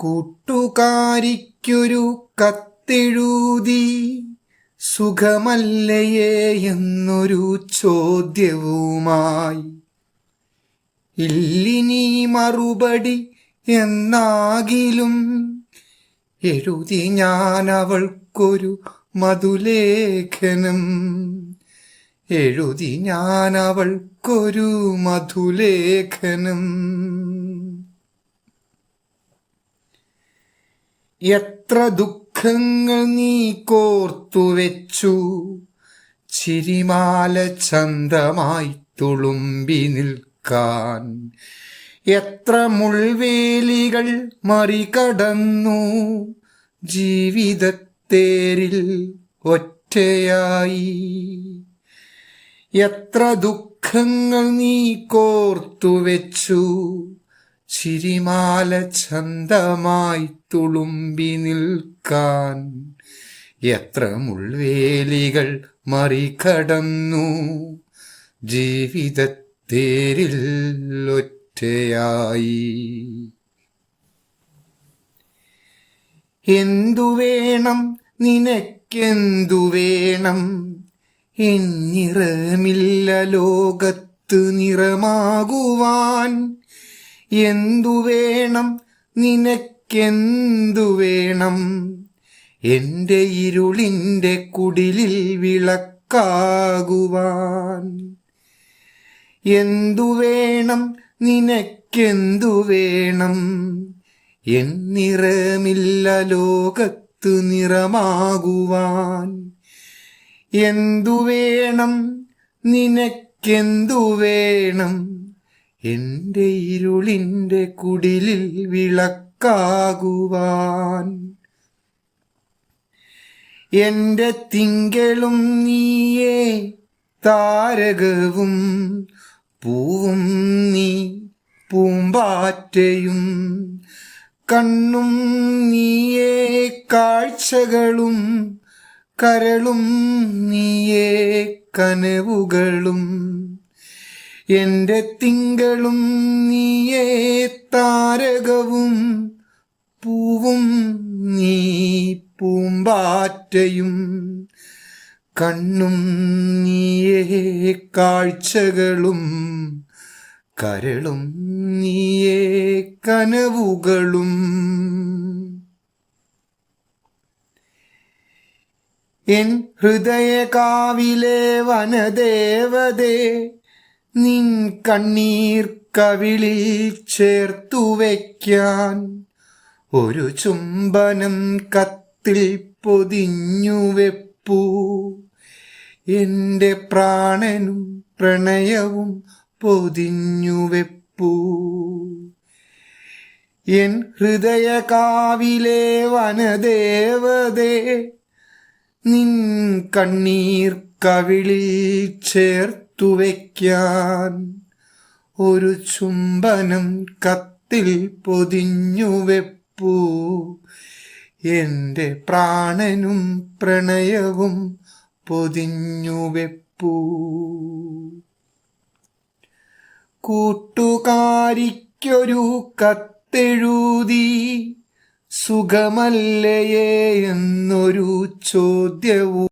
കൂട്ടുകാരിക്കൊരു കത്തെഴുതി. സുഖമല്ലയേ എന്നൊരു ചോദ്യവുമായി. ഇല്ലിനി മറുപടി എന്നാകിലും എഴുതി ഞാൻ അവൾക്കൊരു മധുലേഖനം. എഴുതി ഞാൻ അവൾക്കൊരു മധുലേഖനം. എത്ര ദുഃഖങ്ങൾ നീ കോർത്തു വെച്ചു? ചിരിമാല ചന്തമായി തുളുമ്പി നിൽക്കാൻ. എത്ര മുൾവേലികൾ മറികടന്നു? ജീവിതത്തേരിൽ ഒറ്റയായി. എത്ര ദുഃഖങ്ങൾ നീ കോർത്തു വെച്ചു? ചിരിമാല ചന്തമായി തുളുമ്പി നിൽക്കാൻ എത്ര മുൾവേലികൾ മറികടന്നു. ജീവിതത്തേരിൽ ഒറ്റയായി. എന്തു വേണം? നിനക്കെന്തു വേണം? എന്നിറമില്ല ലോകത്ത് നിറമാകുവാൻ. എന്തു വേണം? നിനക്കെന്തു വേണം? എന്റെ ഇരുളിന്റെ കുടിലിൽ വിളക്കാകുവാൻ. എന്തു വേണം? നിനക്കെന്തു വേണം? എന്നിറമില്ല ലോകത്തു നിറമാകുവാൻ. എന്തു വേണം? നിനക്കെന്തു വേണം? എന്റെ ഇരുളിന്റെ കുടിലിൽ വിളക്കാകുവാൻ. എന്റെ തിങ്കളും നീയേ താരകവും പൂവും നീ പൂമ്പാറ്റയും കണ്ണും നീയേ കാഴ്ചകളും കരളും നീയേ കനവുകളും എന്റെ തിങ്കളും നീയേ താരകവും പൂവും നീ പൂമ്പാറ്റയും. കണ്ണും നീയേ കാഴ്ചകളും കരളും നീയേ കനവുകളും. എൻ ഹൃദയകാവിലെ വനദേവതേ നിൻ കണ്ണീർ കവിളിൽ ചേർത്തു വയ്ക്കാൻ ഒരു ചുംബനം കത്തിൽ പൊതിഞ്ഞു വെപ്പൂ. എന്റെ പ്രാണനും പ്രണയവും പൊതിഞ്ഞു വെപ്പൂ. എൻ ഹൃദയ ഹൃദയകാവിലെ വനദേവതേ നിൻ കണ്ണീർ കവിളിൽ ചേർത്തു വയ്ക്കാൻ ഒരു ചുംബനം കത്തിൽ പൊതിഞ്ഞു വെപ്പൂ. എന്റെ പ്രാണനും പ്രണയവും പൊതിഞ്ഞു വെപ്പൂ. കൂട്ടുകാരിക്കൊരു കത്തെഴുതി സുഖമല്ലയേ എന്നൊരു ചോദ്യവും